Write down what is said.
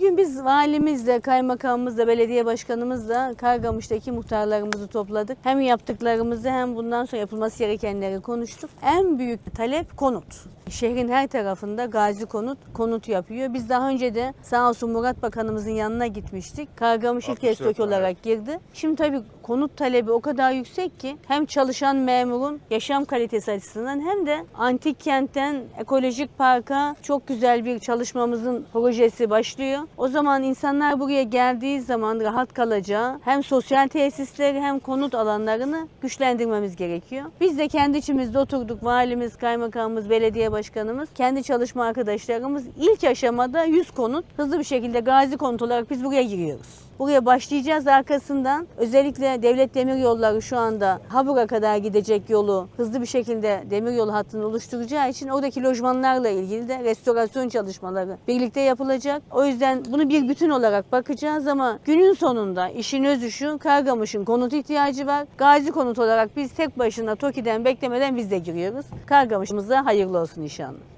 Bugün biz valimizle, kaymakamımızla, belediye başkanımızla Kargamış'taki muhtarlarımızı topladık. Hem yaptıklarımızı hem bundan sonra yapılması gerekenleri konuştuk. En büyük talep konut. Şehrin her tarafında gazi konut, konut yapıyor. Biz daha önce de sağ olsun Murat Bakanımızın yanına gitmiştik. Kargamış ilk 64 estok olarak girdi. Şimdi tabii konut talebi o kadar yüksek ki hem çalışan memurun yaşam kalitesi açısından hem de antik kentten ekolojik parka çok güzel bir çalışmamızın projesi başlıyor. O zaman insanlar buraya geldiği zaman rahat kalacağı hem sosyal tesisleri hem konut alanlarını güçlendirmemiz gerekiyor. Biz de kendi içimizde oturduk. Valimiz, kaymakamımız, belediye başkanımız, kendi çalışma arkadaşlarımız ilk aşamada 100 konut hızlı bir şekilde gazi konut olarak biz buraya giriyoruz. Buraya başlayacağız arkasından özellikle devlet demir yolları şu anda Habur'a kadar gidecek yolu hızlı bir şekilde demir yolu hattını oluşturacağı için oradaki lojmanlarla ilgili de restorasyon çalışmaları birlikte yapılacak. O yüzden bunu bir bütün olarak bakacağız ama günün sonunda işin özü şu Kargamış'ın konut ihtiyacı var. Gazi konut olarak biz tek başına TOKİ'den beklemeden biz de giriyoruz. Kargamış'ımıza hayırlı olsun inşallah.